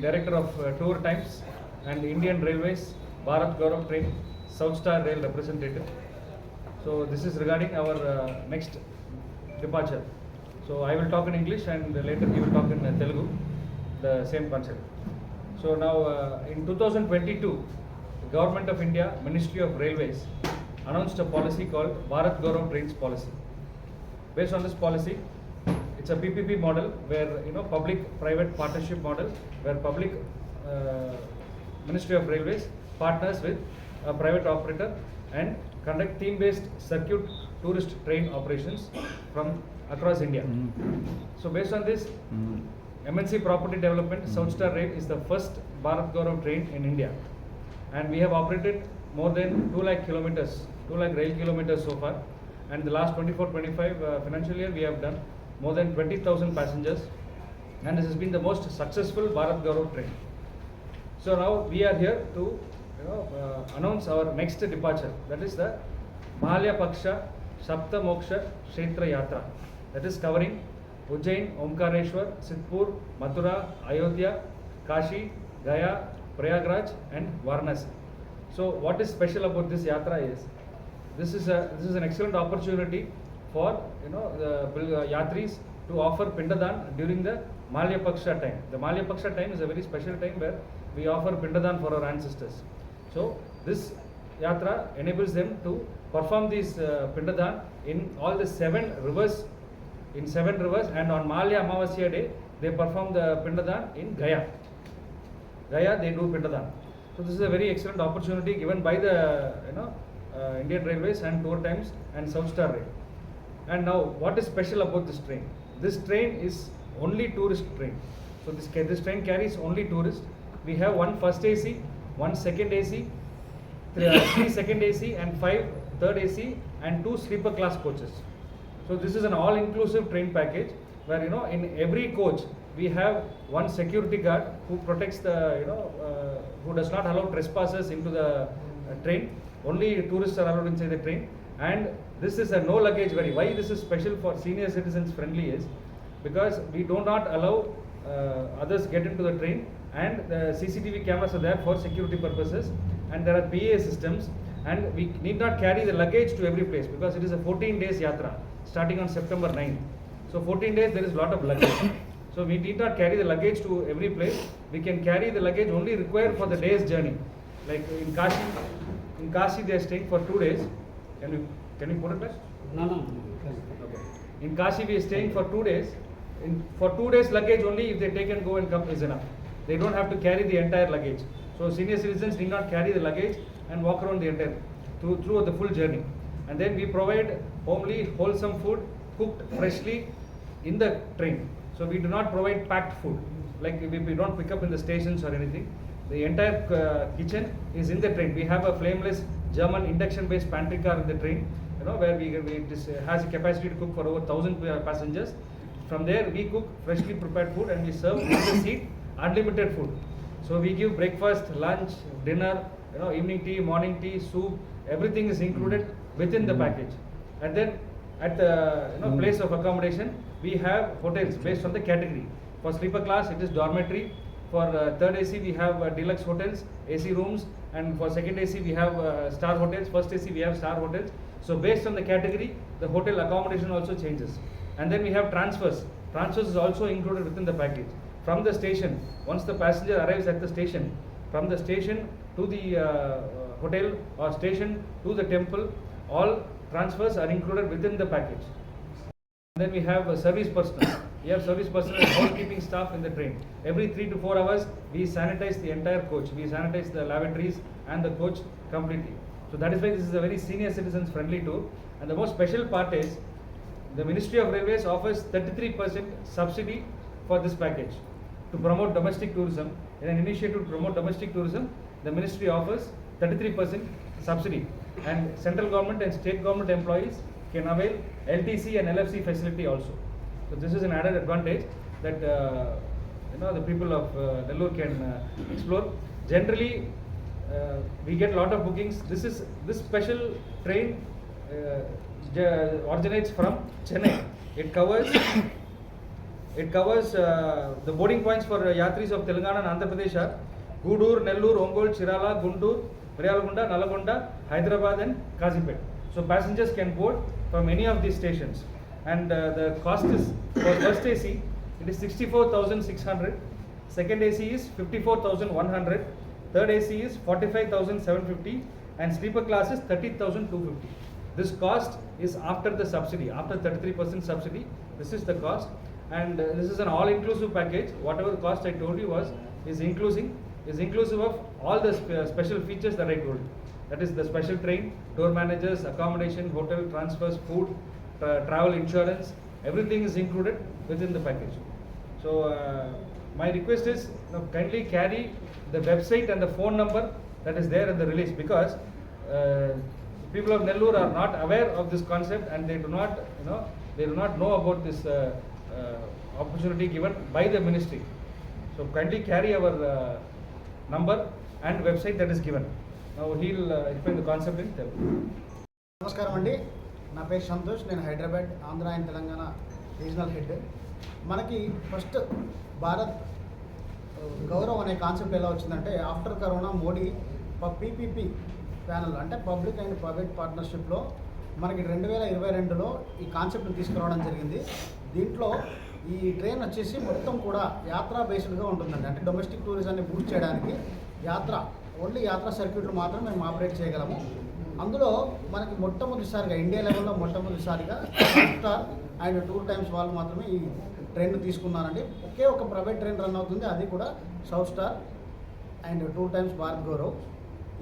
Director of uh, Tour Times and Indian Railways, Bharat Gaurav Train, South Star Rail representative. So this is regarding our uh, next departure. So I will talk in English and later he will talk in uh, Telugu, the same concept. So now in 2022, the Government of India, Ministry of Railways, announced a policy called Bharat Gaurav Trains policy. Based on this policy, it's a PPP model where you know public-private partnership model where public uh, Ministry of Railways partners with a private operator and conduct team-based circuit tourist train operations from across India. Mm. So based on this, mm. Mm-hmm. MNC property development, mm. Mm-hmm. South Star Rail is the first Bharat Gaurav train in India. And we have operated more than 2 lakh kilometers, 2 lakh rail kilometers so far. And the last 24-25 uh, financial year we have done more than 20,000 passengers and this has been the most successful Bharat Gaurav train. So now we are here to you know, uh, announce our next departure that is the Mahalya Paksha Shapta Moksha Kshetra Yatra that is covering Ujjain, Omkareshwar, Siddhpur, Mathura, Ayodhya, Kashi, Gaya, Prayagraj and Varanasi. So what is special about this yatra is this is a this is an excellent opportunity for you know the uh, Yatris to offer Pindadan during the malyapaksha time. The malyapaksha time is a very special time where we offer Pindadan for our ancestors. So this Yatra enables them to perform this uh, Pindadan in all the seven rivers, in seven rivers and on Malya Amavasya day they perform the Pindadan in Gaya. Gaya they do Pindadan. So this is a very excellent opportunity given by the you know uh, Indian Railways and Tour Times and South Star Rail. And now, what is special about this train? This train is only tourist train. So this, this train carries only tourists. We have one first AC, one second AC, three, uh, three second AC and five third AC and two sleeper class coaches. So this is an all-inclusive train package where you know in every coach we have one security guard who protects the you know uh, who does not allow trespassers into the uh, train. Only tourists are allowed inside the train and this is a no luggage worry. Why this is special for senior citizens friendly is because we do not allow uh, others get into the train and the CCTV cameras are there for security purposes and there are PA systems and we need not carry the luggage to every place because it is a 14 days yatra starting on September 9th. So 14 days there is lot of luggage. so we need not carry the luggage to every place. We can carry the luggage only required for the day's journey. Like in Kashi, in Kashi they are staying for two days and we can you put it best? No, no. Okay. In Kashi, we are staying for two days. In, for two days, luggage only, if they take and go and come, is enough. They don't have to carry the entire luggage. So, senior citizens need not carry the luggage and walk around the entire through, through the full journey. And then we provide homely, wholesome food cooked freshly in the train. So, we do not provide packed food like we, we don't pick up in the stations or anything. The entire uh, kitchen is in the train. We have a flameless German induction based pantry car in the train you know, where we it is, uh, has a capacity to cook for over 1000 passengers. From there, we cook freshly prepared food and we serve on the seat unlimited food. So we give breakfast, lunch, dinner, you know, evening tea, morning tea, soup, everything is included mm. within the mm. package. And then at the you know, mm. place of accommodation, we have hotels based on the category. For sleeper class, it is dormitory. For uh, third AC, we have uh, deluxe hotels, AC rooms, and for second AC, we have uh, star hotels. First AC, we have star hotels. So based on the category, the hotel accommodation also changes. And then we have transfers. Transfers is also included within the package. From the station, once the passenger arrives at the station, from the station to the uh, hotel or station to the temple, all transfers are included within the package. And then we have a service personnel. We have service personnel, housekeeping staff in the train. Every three to four hours, we sanitize the entire coach. We sanitize the lavatories and the coach completely. So that is why this is a very senior citizens friendly tour. And the most special part is the Ministry of Railways offers 33% subsidy for this package to promote domestic tourism. In an initiative to promote domestic tourism, the ministry offers 33% subsidy. And central government and state government employees can avail LTC and LFC facility also. So this is an added advantage that uh, you know the people of uh, can uh, explore. Generally, uh, we get a lot of bookings. This is this special train uh, originates from Chennai. It covers it covers uh, the boarding points for Yatris of Telangana and Andhra Pradesh are Gudur, Nellur, Ongol, Chirala, Guntur, Marialgunda, Nalagunda, Hyderabad, and Kazipet. So passengers can board from any of these stations. And uh, the cost is for first AC, it is 64,600. Second AC is 54,100. Third AC is 45,750 and sleeper class is 30,250. This cost is after the subsidy, after 33% subsidy. This is the cost and uh, this is an all-inclusive package. Whatever cost I told you was is including is inclusive of all the sp uh, special features that I told That is the special train, door managers, accommodation, hotel, transfers, food, tra travel insurance, everything is included within the package. So. Uh, my request is now kindly carry the website and the phone number that is there in the release because uh, people of Nellore are not aware of this concept and they do not you know they do not know about this uh, uh, opportunity given by the ministry. So kindly carry our uh, number and website that is given. Now he'll uh, explain the concept in Telugu. నమస్కారం అండి నా పేరు santosh నేను hyderabad andhra and telangana regional head మనకి first Bharat Gaurav అనే concept ఎలా వచ్చిందంటే after corona Modi PPP panel అంటే పబ్లిక్ అండ్ ప్రైవేట్ పార్ట్నర్షిప్లో మనకి రెండు వేల ఇరవై రెండులో ఈ కాన్సెప్ట్ని తీసుకురావడం జరిగింది దీంట్లో ఈ ట్రైన్ వచ్చేసి మొత్తం కూడా యాత్రా బేస్డ్గా ఉంటుందండి అంటే డొమెస్టిక్ టూరిజాన్ని బూస్ట్ చేయడానికి యాత్ర ఓన్లీ యాత్రా సర్క్యూట్లు మాత్రం మేము ఆపరేట్ చేయగలము అందులో మనకి మొట్టమొదటిసారిగా ఇండియా లెవెల్లో మొట్టమొదటిసారిగా స్టార్ అండ్ టూర్ టైమ్స్ వాళ్ళు మాత్రమే ఈ ట్రైన్ తీసుకున్నారండి ఒకే ఒక ప్రైవేట్ ట్రైన్ రన్ అవుతుంది అది కూడా south star and tour times Bharat Gaurav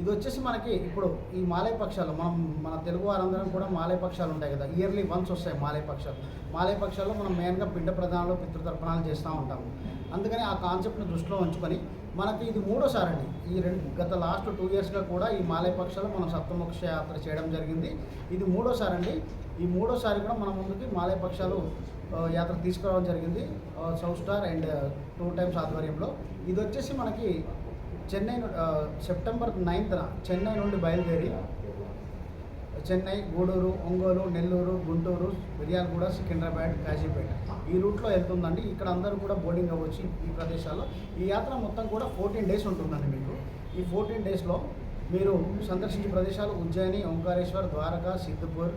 ఇది వచ్చేసి మనకి ఇప్పుడు ఈ మాలయ పక్షాలు మనం మన తెలుగు వారందరం కూడా మాలయ పక్షాలు ఉంటాయి కదా ఇయర్లీ వన్స్ వస్తాయి మాలయ పక్షాలు మాలయ పక్షాల్లో మనం మెయిన్గా పిండ ప్రధానాలు పితృతర్పణాలు చేస్తూ ఉంటాము అందుకని ఆ కాన్సెప్ట్ని దృష్టిలో ఉంచుకొని మనకి ఇది మూడోసారి అండి ఈ రెండు గత లాస్ట్ టూ ఇయర్స్గా కూడా ఈ మాలయ పక్షాలు మనం సప్తమోక్ష యాత్ర చేయడం జరిగింది ఇది మూడోసారి అండి ఈ మూడోసారి కూడా మన ముందుకి మాలయ పక్షాలు యాత్ర తీసుకురావడం జరిగింది south star and tour times ఆధ్వర్యంలో ఇది వచ్చేసి మనకి చెన్నై సెప్టెంబర్ నైన్త్న చెన్నై నుండి బయలుదేరి చెన్నై గూడూరు ఒంగోలు నెల్లూరు గుంటూరు మిర్యాలగూడ సికింద్రాబాద్ కాజీపేట ఈ రూట్లో వెళ్తుందండి ఇక్కడ అందరూ కూడా బోర్డింగ్ అవ్వచ్చు ఈ ప్రదేశాల్లో ఈ యాత్ర మొత్తం కూడా ఫోర్టీన్ డేస్ ఉంటుందండి మీకు ఈ ఫోర్టీన్ డేస్లో మీరు సందర్శించే ప్రదేశాలు ఉజ్జయిని ఓంకారేశ్వర్ ద్వారకా సిద్ధపూర్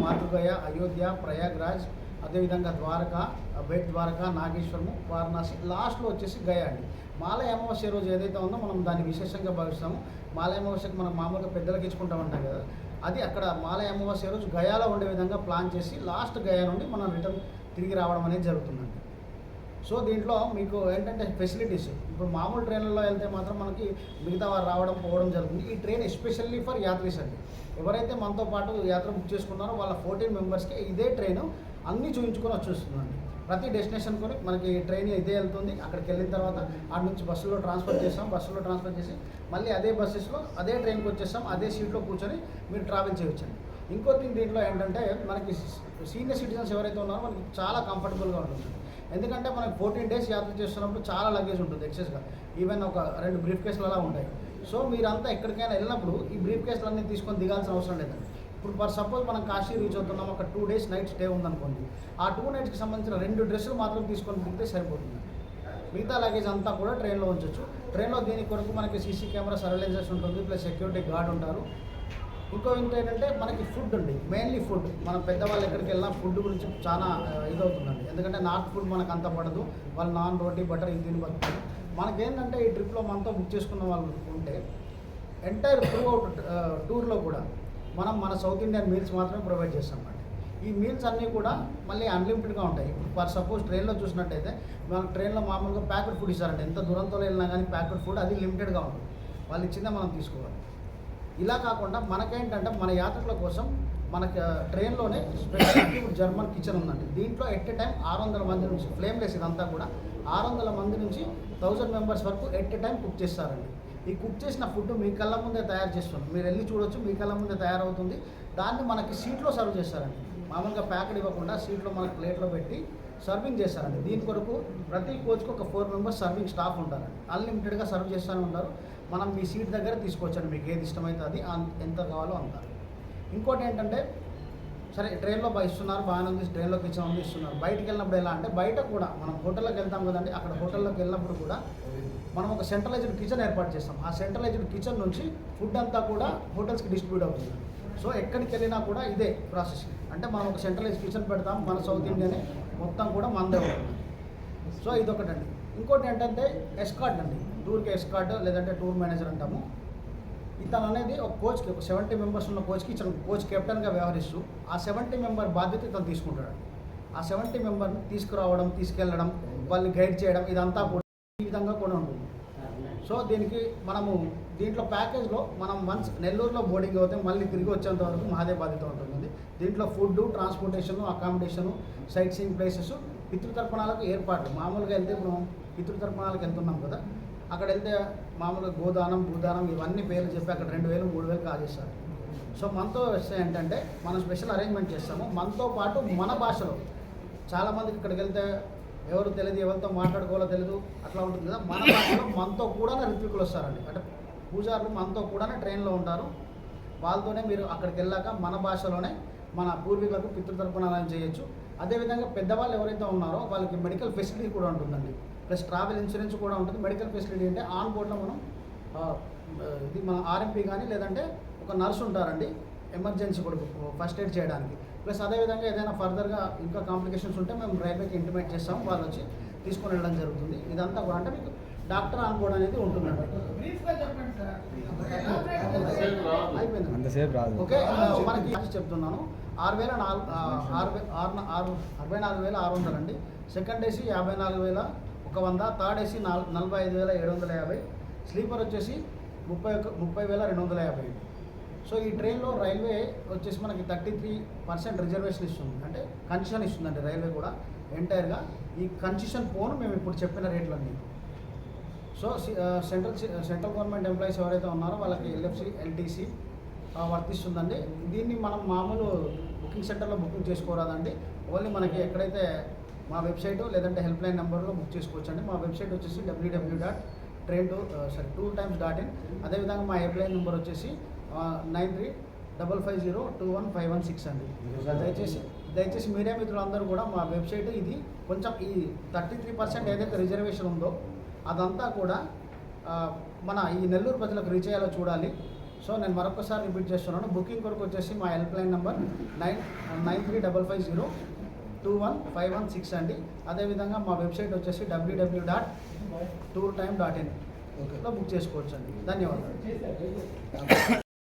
మాతృగయ అయోధ్య ప్రయాగ్రాజ్ అదేవిధంగా ద్వారకా బెట్ ద్వారకా నాగేశ్వరము వారణాసి లాస్ట్లో వచ్చేసి గయా అండి మాలయ అమావాస్య రోజు ఏదైతే ఉందో మనం దాన్ని విశేషంగా భావిస్తాము మాలయ అమావాస్యకు మనం మామూలుగా పెద్దలకు ఇచ్చుకుంటాం అంటాం కదా అది అక్కడ మాలయ అమావాస్య రోజు గయాలో ఉండే విధంగా ప్లాన్ చేసి లాస్ట్ గయా నుండి మనం రిటర్న్ తిరిగి రావడం అనేది జరుగుతుందండి సో దీంట్లో మీకు ఏంటంటే ఫెసిలిటీస్ ఇప్పుడు మామూలు ట్రైన్లలో వెళ్తే మాత్రం మనకి మిగతా వారు రావడం పోవడం జరుగుతుంది ఈ ట్రైన్ ఎస్పెషల్లీ ఫర్ యాత్రీస్ అండి ఎవరైతే మనతో పాటు యాత్ర బుక్ చేసుకున్నారో వాళ్ళ ఫోర్టీన్ మెంబర్స్కి ఇదే ట్రైన్ అన్నీ చూపించుకొని వచ్చేస్తుందండి ప్రతి డెస్టినేషన్ కొని మనకి ట్రైన్ ఇదే వెళ్తుంది అక్కడికి వెళ్ళిన తర్వాత అక్కడ నుంచి బస్సులో ట్రాన్స్ఫర్ చేస్తాం బస్సులో ట్రాన్స్ఫర్ చేసి మళ్ళీ అదే బస్సెస్లో అదే ట్రైన్కి వచ్చేస్తాం అదే సీట్లో కూర్చొని మీరు ట్రావెల్ చేయొచ్చండి ఇంకో థింగ్ దీంట్లో ఏంటంటే మనకి సీనియర్ సిటిజన్స్ ఎవరైతే ఉన్నారో మనకి చాలా కంఫర్టబుల్గా ఉంటుంది ఎందుకంటే మనకు ఫోర్టీన్ డేస్ యాత్ర చేస్తున్నప్పుడు చాలా లగేజ్ ఉంటుంది ఎక్సెస్గా ఈవెన్ ఒక రెండు బ్రీఫ్ కేసులు అలా ఉంటాయి సో మీరంతా ఎక్కడికైనా వెళ్ళినప్పుడు ఈ బ్రీఫ్ కేసులన్నీ తీసుకొని దిగాల్సిన అవసరం లేదు ఇప్పుడు ఫర్ సపోజ్ మనం కాశీ రీచ్ అవుతున్నాం ఒక టూ డేస్ నైట్ స్టే ఉందనుకోండి ఆ టూ నైట్స్కి సంబంధించిన రెండు డ్రెస్సులు మాత్రం తీసుకొని దిగితే సరిపోతుంది మిగతా లగేజ్ అంతా కూడా ట్రైన్లో ఉంచవచ్చు ట్రైన్లో దీని కొరకు మనకి సీసీ కెమెరా సర్వేలెన్సెస్ ఉంటుంది ప్లస్ సెక్యూరిటీ గార్డ్ ఉంటారు ఇంకో ఏంటంటే మనకి ఫుడ్ ఉంది మెయిన్లీ ఫుడ్ మనం పెద్దవాళ్ళు ఎక్కడికి వెళ్ళినా ఫుడ్ గురించి చాలా ఇదవుతుందండి ఎందుకంటే నార్త్ ఫుడ్ మనకు అంత పడదు వాళ్ళు నాన్ రోటీ బటర్ ఇది తిని బతుకుతారు మనకేంటంటే ఈ ట్రిప్లో మనతో బుక్ చేసుకున్న వాళ్ళు ఉంటే ఎంటైర్ త్రూ అవుట్ టూర్లో కూడా మనం మన సౌత్ ఇండియన్ మీల్స్ మాత్రమే ప్రొవైడ్ చేస్తాం అండి ఈ మీల్స్ అన్నీ కూడా మళ్ళీ అన్లిమిటెడ్గా ఉంటాయి ఇప్పుడు ఫర్ సపోజ్ ట్రైన్లో చూసినట్టయితే మనం ట్రైన్లో మామూలుగా ప్యాకెట్ ఫుడ్ ఇస్తారండి ఎంత దూరంతో వెళ్ళినా కానీ ప్యాకెట్ ఫుడ్ అది లిమిటెడ్గా ఉంటుంది వాళ్ళు ఇచ్చిందే మనం తీసుకోవాలి ఇలా కాకుండా మనకేంటంటే మన యాత్రికుల కోసం మనకి ట్రైన్లోనే స్పెషల్ జర్మన్ కిచెన్ ఉందండి దీంట్లో ఎట్ ఎ టైం ఆరు వందల మంది నుంచి ఫ్లేమ్లెస్ ఇదంతా కూడా ఆరు వందల మంది నుంచి థౌజండ్ మెంబర్స్ వరకు ఎట్ ఎ టైం కుక్ చేస్తారండి ఈ కుక్ చేసిన ఫుడ్ మీ కళ్ళ ముందే తయారు చేస్తుంది మీరు వెళ్ళి చూడొచ్చు మీ కళ్ళ ముందే తయారవుతుంది దాన్ని మనకి సీట్లో సర్వ్ చేస్తారండి మామూలుగా ప్యాకెట్ ఇవ్వకుండా సీట్లో మనకి ప్లేట్లో పెట్టి సర్వింగ్ చేస్తారండి దీని కొరకు ప్రతి కోచ్కి ఒక ఫోర్ మెంబర్స్ సర్వింగ్ స్టాఫ్ ఉంటారండి అన్లిమిటెడ్గా సర్వ్ చేస్తూనే ఉంటారు మనం మీ సీట్ దగ్గర తీసుకోవచ్చండి మీకు ఏది ఇష్టమైతే అది ఎంత కావాలో అంత ఇంకోటి ఏంటంటే సరే ట్రైన్లో ఇస్తున్నారు బాగానే ఉంది ట్రైన్లోకి ఇచ్చామని ఇస్తున్నారు బయటకు వెళ్ళినప్పుడు ఎలా అంటే బయట కూడా మనం హోటల్లోకి వెళ్తాం కదండి అక్కడ హోటల్లోకి వెళ్ళినప్పుడు కూడా మనం ఒక సెంట్రలైజ్డ్ కిచెన్ ఏర్పాటు చేస్తాం ఆ సెంట్రలైజ్డ్ కిచెన్ నుంచి ఫుడ్ అంతా కూడా హోటల్స్కి డిస్ట్రిబ్యూట్ అవుతుంది సో ఎక్కడికి వెళ్ళినా కూడా ఇదే ప్రాసెస్ అంటే మనం ఒక సెంట్రలైజ్ కిచెన్ పెడతాం మన సౌత్ ఇండియానే మొత్తం కూడా మందే ఉంటుంది సో ఇది ఒకటండి ఇంకోటి ఏంటంటే ఎస్కాట్ అండి టూర్కి ఎస్కార్ట్ లేదంటే టూర్ మేనేజర్ అంటాము ఇతను అనేది ఒక కోచ్కి ఒక సెవెంటీ మెంబర్స్ ఉన్న కోచ్కి ఇచ్చిన కోచ్ కెప్టెన్గా వ్యవహరిస్తూ ఆ సెవెంటీ మెంబర్ బాధ్యత ఇతను తీసుకుంటాడు ఆ సెవెంటీ మెంబర్ని తీసుకురావడం తీసుకెళ్ళడం వాళ్ళని గైడ్ చేయడం ఇదంతా కూడా ఈ విధంగా కూడా ఉంటుంది సో దీనికి మనము దీంట్లో ప్యాకేజ్లో మనం మంత్స్ నెల్లూరులో బోర్డింగ్ అవుతే మళ్ళీ తిరిగి వచ్చేంత వరకు మాదే బాధ్యత ఉంటుంది దీంట్లో food transportation accommodation sightseeing places పితృతర్పణాలకు ఏర్పాట్లు మామూలుగా వెళ్తే మనం పితృతర్పణాలకు వెళ్తున్నాం కదా అక్కడ వెళ్తే మామూలుగా గోదానం భూదానం ఇవన్నీ పేర్లు చెప్పి అక్కడ రెండు వేలు మూడు వేలు కాజేస్తారు సో మనతో వస్తాయి ఏంటంటే మనం స్పెషల్ అరేంజ్మెంట్ చేస్తాము మనతో పాటు మన భాషలో చాలామందికి ఇక్కడికి వెళ్తే ఎవరు తెలియదు ఎవరితో మాట్లాడుకోవాలో తెలియదు అట్లా ఉంటుంది కదా మన భాషలో మనతో కూడా రిత్వికులు వస్తారండి అంటే పూజారులు మనతో కూడా ట్రైన్లో ఉంటారు వాళ్ళతోనే మీరు అక్కడికి వెళ్ళాక మన భాషలోనే మన పూర్వీకులకు పితృతర్పణాలను చేయొచ్చు అదేవిధంగా పెద్దవాళ్ళు ఎవరైతే ఉన్నారో వాళ్ళకి మెడికల్ ఫెసిలిటీ కూడా ఉంటుందండి ప్లస్ ట్రావెల్ ఇన్సూరెన్స్ కూడా ఉంటుంది మెడికల్ ఫెసిలిటీ అంటే ఆన్ బోర్డులో మనం ఇది మన ఆర్ఎంపీ కానీ లేదంటే ఒక నర్స్ ఉంటారండి ఎమర్జెన్సీ కొడుకు ఫస్ట్ ఎయిడ్ చేయడానికి ప్లస్ అదేవిధంగా ఏదైనా ఫర్దర్గా ఇంకా కాంప్లికేషన్స్ ఉంటే మేము రైల్వేకి ఇంటిమేట్ చేస్తాం వాళ్ళు వచ్చి తీసుకొని వెళ్ళడం జరుగుతుంది ఇదంతా కూడా అంటే మీకు డాక్టర్ అనుకోవడం అనేది ఉంటుంది అంతసేపు రాదు ఓకే మనకి చెప్తున్నాను ఆరు వేల నాలుగు ఆరు ఆరు అరవై నాలుగు వేల ఆరు వందలు అండి సెకండ్ ఏసీ యాభై నాలుగు వేల ఒక వంద థర్డ్ ఏసీ నాలుగు నలభై ఐదు వేల ఏడు వందల యాభై స్లీపర్ వచ్చేసి ముప్పై ఒక ముప్పై వేల రెండు వందల యాభై సో ఈ ట్రైన్లో రైల్వే వచ్చేసి మనకి థర్టీ త్రీ పర్సెంట్ రిజర్వేషన్ ఇస్తుంది అంటే కన్సెషన్ ఇస్తుందండి రైల్వే కూడా ఎంటైర్గా ఈ కన్సెషన్ పోను మేము ఇప్పుడు చెప్పిన రేట్లన్నీ so central central government employees ఎవరైతే ఉన్నారో వాళ్ళకి ఎల్ఎఫ్సి ఎల్టీసీ వర్తిస్తుందండి దీన్ని మనం మామూలు బుకింగ్ సెంటర్లో బుకింగ్ చేసుకోరాదండి ఓన్లీ మనకి ఎక్కడైతే మా వెబ్సైట్ లేదంటే హెల్ప్ లైన్ నెంబర్లో బుక్ చేసుకోవచ్చండి మా వెబ్సైట్ వచ్చేసి W W dot train tour sorry tour times dot in అదేవిధంగా మా హెల్ప్ లైన్ నెంబర్ వచ్చేసి nine three double five zero two one five one six అండి దయచేసి దయచేసి మీడియా మిత్రులందరూ కూడా మా వెబ్సైట్ ఇది కొంచెం ఈ థర్టీ త్రీ పర్సెంట్ ఏదైతే రిజర్వేషన్ ఉందో అదంతా కూడా మన ఈ నెల్లూరు ప్రజలకు రీచ్ అయ్యేలా చూడాలి సో నేను మరొకసారి రిపీట్ చేస్తున్నాను బుకింగ్ కొరకు వచ్చేసి మా helpline number nine nine three double five zero two one five one six అండి అదేవిధంగా మా వెబ్సైట్ వచ్చేసి W W dot tour time dot in okay book చేసుకోవచ్చు అండి ధన్యవాదాలు